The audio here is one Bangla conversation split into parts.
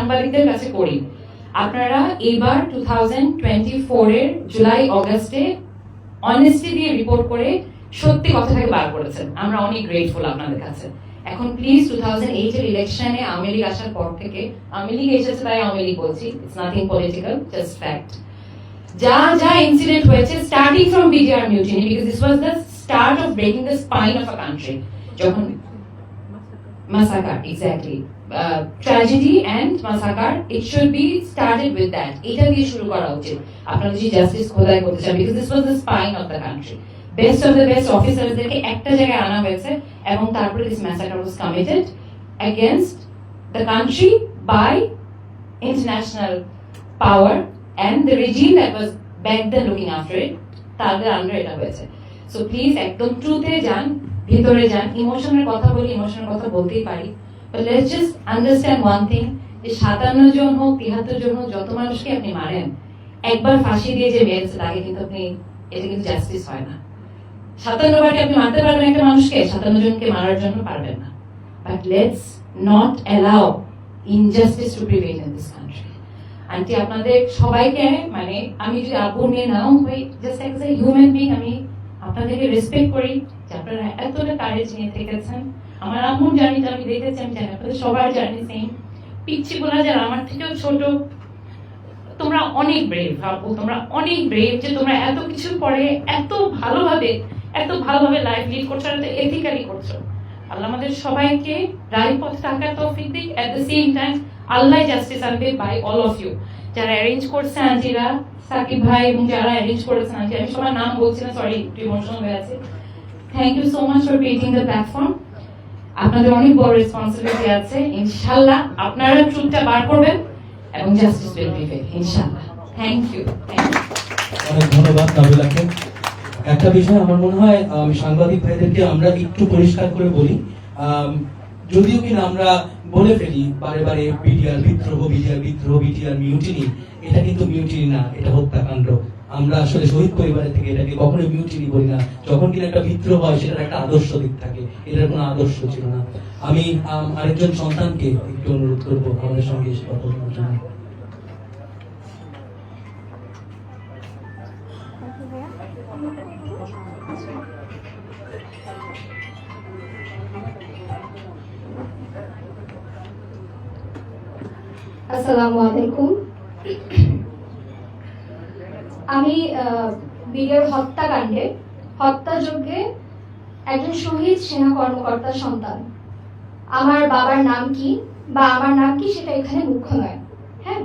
সাংবাদিকদের কাছে করি। আপনারা এবার টু থাউজেন্ড টোয়েন্টি এর জুলাই, অগস্টে অনেস্টি দিয়ে রিপোর্ট করে সত্যি কথাটাকে বার করেছেন। আমরা অনেক গ্রেটফুল আপনাদের কাছে। এখন প্লিজ টু থাউজেন্ড এইট এর ইলেকশনে আওয়ামী লীগ আসার পর থেকে, আওয়ামী লীগ এসেছে তাই আওয়ামী লীগ বলছি। It's nothing political just fact যা যা ইনসিডেন্ট হয়েছে starting from BDR mutiny because this was the start of breaking the spine of a country যখন massacre exactly uh, tragedy and massacre it should be started with that এটা দিয়ে শুরু করা উচিত আপনারা যদি জাস্টিস খোদাই করতে চান because this was the spine of the country best of the best অফিসারদেরকে একটা জায়গায় আনা হয়েছে এবং তারপরে this massacre was committed against the country by international power and the regime that was back then looking after it তাদের আন্ডার এটা হয়েছে সো প্লিজ একদম ট্রুথে যান ভিতরে যান ইমোশনের কথা বলি ইমোশনের কথা বলতেই পারি। Let's just understand one thing যে সাতান্ন জন হোক, তিহাত্তর জন হোক, যত মানুষকে আপনি মারেন, একবার ফাঁসি দিয়ে যে তাকে কিন্তু আপনি এটা কিন্তু জাস্টিস হয় না। সাতান্ন বারকে আপনি মারতে পারবেন একটা মানুষকে, সাতান্ন জনকে মারার জন্য পারবেন না। But let's not allow injustice to in this country aunty আপনাদের সবাইকে মানে আমি যদি আব্বু নিয়ে নাও হই জাস্ট এ হিউম্যান বিং আমি আপনাদেরকে রেসপেক্ট করি। যে আপনারা এতটা কারেজ নিয়ে থেকেছেন। আমার আম্মুর জার্নিটা আমি দেখেছি, আমি জানি আপনাদের সবার জার্নি সেম পিচ্ছি বলা যারা আমার থেকেও ছোট, তোমরা অনেক ব্রেভ আপু, তোমরা অনেক ব্রেভ যে তোমরা এত কিছু পরে এত ভালোভাবে এত ভালোভাবে লাইফ লিড করছ এত এথিক্যালি করছ। আল্লাহ আমাদের সবাইকে রায় পথে থাকার তৌফিক দিক। At the same time Allah justice আনবে বাই অল অফ ইউ যারা অ্যারেঞ্জ করছে, আন্টিরা, সাকিব ভাই এবং যারা অ্যারেঞ্জ করেছেন, আন্টি, আমি সবার নাম বলছি না সরি একটু ইমোশনাল হয়ে আছে। Thank you so much for creating the platform আপনাদের অনেক বড় রেসপন্সিবিলিটি আছে। ইনশাল্লাহ আপনারা ট্রুথটা বার করবেন এবং জাস্টিস উইল প্রিভেল ইনশাল্লাহ। থ্যাংক ইউ অনেক ধন্যবাদ নাবিলাকে। একটা বিষয় আমার মনে হয় সাংবাদিক ভাইদেরকে আমরা একটু পরিষ্কার করে বলি। যদিও কিনা আমরা বলে ফেলি, বারে বারে বিডিআর বিদ্রোহ বিডিআর বিদ্রোহ, বিডিআর মিউটিনি এটা কিন্তু মিউটিনি না, এটা হত্যাকাণ্ড। আমরা আসলে শহীদ পরিবারের থেকে এটাকে কখনোই মিউটিনি বলি না। যখন কিনা একটা বিদ্রোহ হয়, সেটার একটা আদর্শ দিক থাকে। এটার কোনো আদর্শ ছিল না। আমি, আরেকজন সন্তানকে একটু অনুরোধ করব আমাদের সঙ্গে এসে কথা বলার জন্য। আসসালামু আলাইকুম। আমি বিডিআর হত্যাকাণ্ডে হত্যাযজ্ঞে একজন শহীদ সেনা কর্মকর্তার সন্তান। আমার বাবার নাম কি? বা আমার নাম কি সেটা এখানে মুখ্য নয় হ্যাঁ?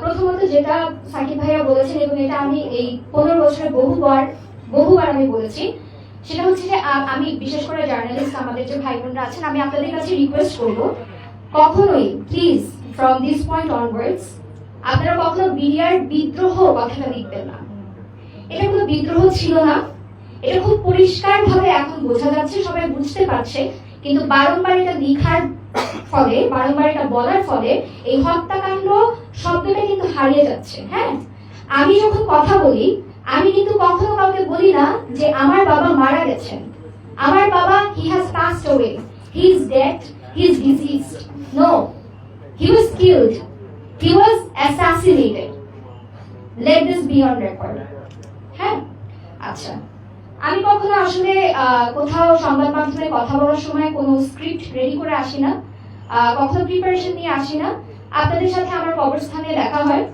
প্রথমত যেটা সাকিব ভাইয়া বলেছেন এবং এটা আমি এই পনেরো বছরে বহুবার বহুবার আমি বলেছি, সেটা হচ্ছে যে আমি বিশেষ করে জার্নালিস্ট, আমাদের যে ভাই বোনরা আছেন, আমি আপনাদের কাছে রিকোয়েস্ট করব, কখনোই please from this point onwards আপনারা কখনো বিডিআর বিদ্রোহ কথাটা লিখবেন না। এটা কোনো বিদ্রোহ ছিল না। এটা খুব পরিষ্কার ভাবে এখন বোঝা যাচ্ছে, সবাই বুঝতে পারছে। কিন্তু বারংবার এটা লিখার ফলে, বারংবার এটা বলার ফলে এই হত্যাকাণ্ড শব্দটা কিন্তু হারিয়ে যাচ্ছে হ্যাঁ? আমি যখন কথা বলি, আমি কিন্তু কখনো কাউকে বলি না যে আমার বাবা মারা গেছেন। আমার বাবা he has passed away he is dead he is deceased no he was killed he was assassinated let this be on record হ্যাঁ? আচ্ছা। আমি কখনো আসলে কোথাও সংবাদ মাধ্যমে কথা বলার সময় কোনো স্ক্রিপ্ট রেডি করে আসি না কখনো প্রিপারেশন নিয়ে আসি না। আপনাদের সাথে আমার কবরস্থানে দেখা হয়।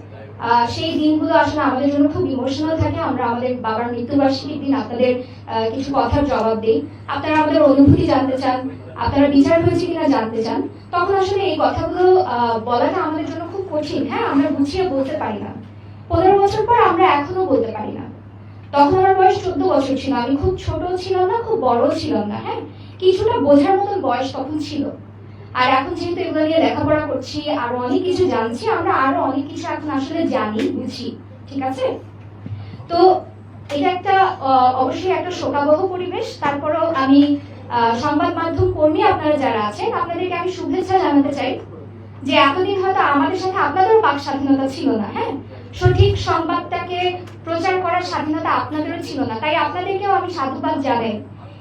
সেই দিনগুলো আসলে আমাদের জন্য খুব ইমোশনাল থাকে। আমরা আমাদের বাবার মৃত্যুবার্ষিকীর দিন আপনাদের কিছু কথার জবাব দিই। আপনারা আমাদের অনুভূতি জানতে চান। আপনারা বিচার হয়েছে কিনা জানতে চান। তখন আসলে এই কথাগুলো বলাটা আমাদের জন্য খুব কঠিন হ্যাঁ আমরা গুছিয়ে বলতে পারি না। পনেরো বছর পর আমরা এখনও বলতে পারি না। তখন আমার বয়স চোদ্দ বছর ছিল। আমি খুব ছোট ছিলাম না, খুব বড় ছিলাম না হ্যাঁ? কিছুটা বোঝার মতন বয়স তখন ছিল। আর এখন যেহেতু এগুলো নিয়ে লেখাপড়া করছি, আরও অনেক কিছু জানছি, আমরা আরও অনেক কিছু এখন আসলে জানি, বুঝি, ঠিক আছে? তো এটা একটা অবশ্যই একটা শোকাবহ পরিবেশ। তারপরেও আমি সংবাদ মাধ্যম কর্মী আপনারা যারা আছেন, আপনাদেরকে আমি শুভেচ্ছা জানাতে চাই। যে এতদিন হয়তো আমাদের সাথে আপনাদেরও বাক স্বাধীনতা ছিল না হ্যাঁ? সঠিক সংবাদটাকে প্রচার করার স্বাধীনতা আপনাদেরও ছিল না। তাই আপনাদেরকেও আমি সাধুবাদ জানাই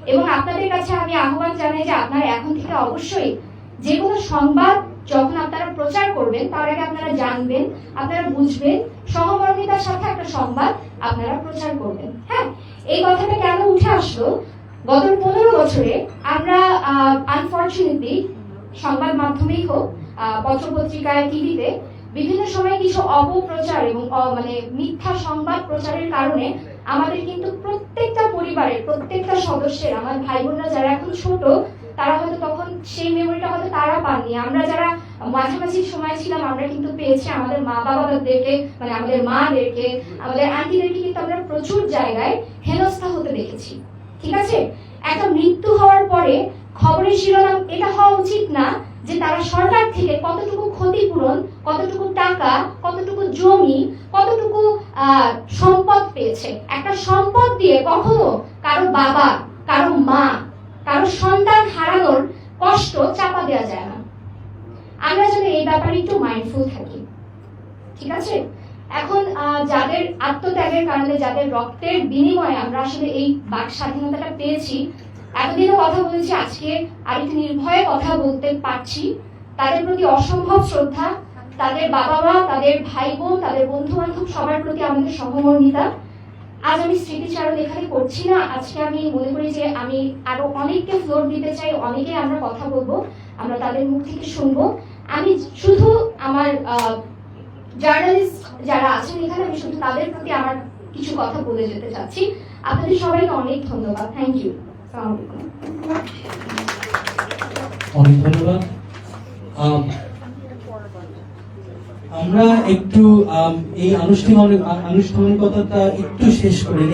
এবং আপনাদের কাছে আমি আহ্বান জানাই যে আপনারা এখন থেকে অবশ্যই যে কোনো সংবাদ যখন আপনারা প্রচার করবেন, তার আগে আপনারা জানবেন, আপনারা বুঝবেন সহমর্মিতার সাথে একটা সংবাদ আপনারা প্রচার করবেন হ্যাঁ? এই কথাটা কেন উঠে আসলো? গত পনেরো বছরে আমরা আনফর্চুনেটলি সংবাদ মাধ্যমেই হোক পত্র পত্রিকায় টিভিতে বিভিন্ন সময় কিছু অপপ্রচার এবং মানে মিথ্যা সংবাদ প্রচারের কারণে আমাদের কিন্তু প্রত্যেকটা পরিবারের, প্রত্যেকটা সদস্যের, আমার ভাই বোনরা যারা এখন ছোট, তারা হয়তো তখন সেই মেমোরিটা হয়তো তারা পাননি। আমরা যারা মাঝামাঝি সময় ছিলাম, আমরা কিন্তু পেয়েছি আমাদের মা বাবাদেরকে মানে আমাদের মাদেরকে, আমাদের আন্টিদেরকে কিন্তু আমরা প্রচুর জায়গায় হেনস্থা হতে দেখেছি। ঠিক আছে? একটা মৃত্যু হওয়ার পরে খবরের শিরোনাম, এটা হওয়া না যে তারা সরকার থেকে কতটুকু ক্ষতিপূরণ, কতটুকু টাকা, কতটুকু জমি, কতটুকু সম্পদ পেয়েছে? একটা সম্পদ দিয়ে কখনো কারও বাবা, কারও মা, কারও সন্তান হারানোর কষ্ট চাপা দেওয়া যায় না। আমরা যেন এই ব্যাপারে একটু মাইন্ডফুল থাকি। ঠিক আছে? এখন যাদের আত্মত্যাগের কারণে, যাদের রক্তের বিনিময়ে আমরা আসলে এই বাক, স্বাধীনতাটা পেয়েছি এতদিনও কথা বলেছি, আজকে আরেকটু নির্ভয়ে কথা বলতে পারছি। তাদের প্রতি অসম্ভব শ্রদ্ধা, তাদের বাবা মা তাদের ভাই বোন তাদের বন্ধু বান্ধব সবার প্রতি আমাদের সহমর্মিতা। আজ আমি স্মৃতিচারণ এখানে করছি না, আজকে আমি মনে করি যে আমি আরও অনেককে ফ্লোর দিতে চাই অনেকে আমরা কথা বলব, আমরা তাদের মুখ থেকে শুনব। আমি শুধু আমার জার্নালিস্ট যারা আছেন এখানে, আমি শুধু তাদের প্রতি আমার কিছু কথা বলে যেতে চাচ্ছি। আপনাদের সবাইকে অনেক ধন্যবাদ থ্যাংক ইউ অনেক ধন্যবাদ। আমরা একটু এই আনুষ্ঠানিক, আনুষ্ঠানিকতাটা একটু শেষ করে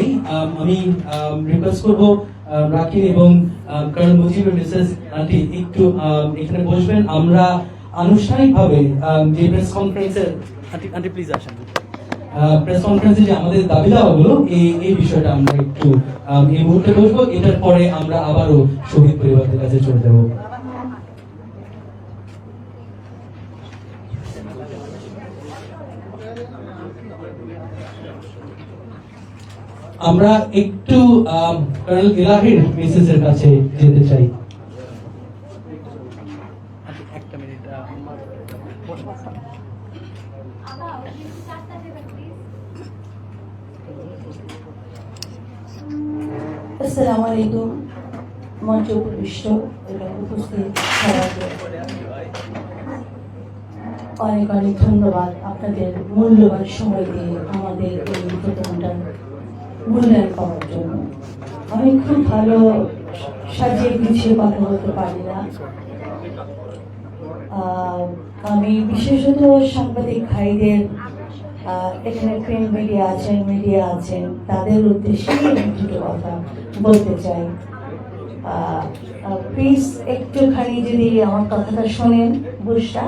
আমি রিকোয়েস্ট করব এবং কর্নেল মুজিবুর, মিসেস আন্টি, একটু এখানে বসবেন। আমরা আনুষ্ঠানিকভাবে যে প্রেস কনফারেন্সের আন্টি প্লিজ আসেন। প্রেস কনফারেন্সে যে আমাদের দাবি দাওয়াগুলো এই এই বিষয়টা আমরা একটু এই মুহূর্তে বসবো। এটার পরে আমরা আবারও শহীদ পরিবারদের কাছে চলে যাব। আমরা একটু কর্নেল ইলাহির মেসেজের কাছে যেতে চাই। আসসালামু আলাইকুম। মঞ্চ উপবিষ্ট এবং উপস্থিত অনেক অনেক ধন্যবাদ আপনাদের মূল্যবান সময় দিয়ে আমাদের এই প্রোগ্রামটার মূল্যায়ন করার জন্য। আমি খুব ভালো সাজিয়ে গুছিয়ে কথা বলতে পারি না। আমি বিশেষত সাংবাদিক ভাইদের এখানে প্রিন্ট মিডিয়া আছেন মিডিয়া আছেন তাদের উদ্দেশ্যে আমি দুটো কথা বলতে চাই। প্লিজ একটুখানি যদি আমার কথাটা শোনেন বুঝটা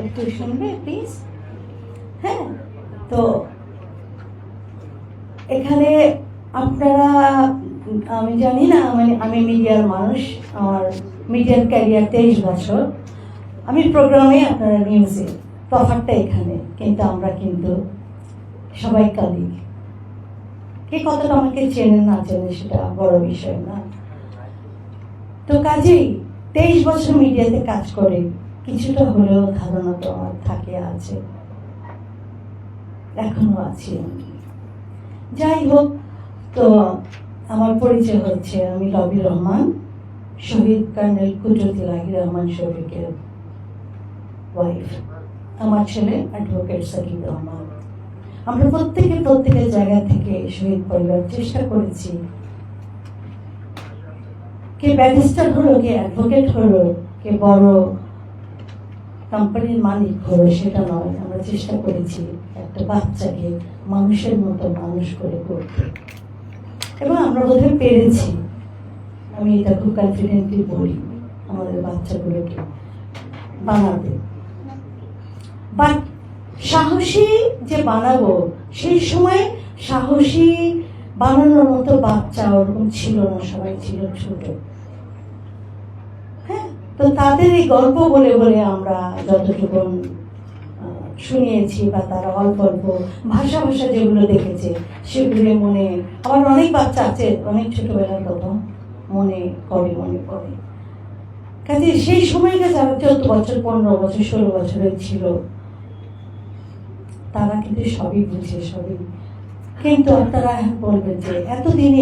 একটু শুনবে প্লিজ হ্যাঁ? তো এখানে আপনারা, আমি জানি না মানে আমি মিডিয়ার মানুষ, আমার মিডিয়ার ক্যারিয়ার তেইশ বছর। আমি প্রোগ্রামে আপনারা নিউজে তফাৎটা এখানে, কিন্তু আমরা কিন্তু সবাই কালিক কে কতটা আমাকে চেনে না চেনে সেটা বড় বিষয় না। তো কাজেই তেইশ বছর মিডিয়াতে কাজ করে, কিছুটা হলেও ধারণা তো আমার থাকে, আছে। এখনও আছি আমি। যাই হোক, তো আমার পরিচয় হচ্ছে আমি রবি রহমান, শহীদ কর্নেল কুদরতি লাহি রহমান শফিকের ওয়াইফ আমার ছেলে অ্যাডভোকেট সাকিব রহমান। আমরা প্রত্যেকে, প্রত্যেকের জায়গা থেকে শহীদ পরিবার চেষ্টা করেছি। কে ব্যারিস্টার হলো, কে অ্যাডভোকেট হলো, কে বড় কোম্পানির মালিক হলো, সেটা নয়, আমরা চেষ্টা করেছি একটা বাচ্চাকে মানুষের মতো মানুষ করে করতে। এবং আমরা বোধহয় পেরেছি। আমি এটা খুব কনফিডেন্টলি বলি, আমাদের বাচ্চাগুলোকে বানাতে। বাট সাহসী যে বানাবো, সেই সময় সাহসী বানানোর মতো বাচ্চা ওরকম ছিল না, সবাই ছিল ছোট। হ্যাঁ তো তাদের এই গল্প বলে বলে আমরা যতটুকু শুনিয়েছি বা তারা অল্প অল্প ভাষা ভাষা যেগুলো দেখেছে, সেগুলো মনে আমার অনেক বাচ্চা আছে, অনেক ছোটবেলার কথা মনে করে মনে করে কাজে সেই সময়টা যারা চোদ্দ বছর, পনেরো বছর, ষোলো বছরের ছিল তারা কিন্তু সবই বুঝে সবই। কিন্তু আপনারা বলবেন যে এতদিনে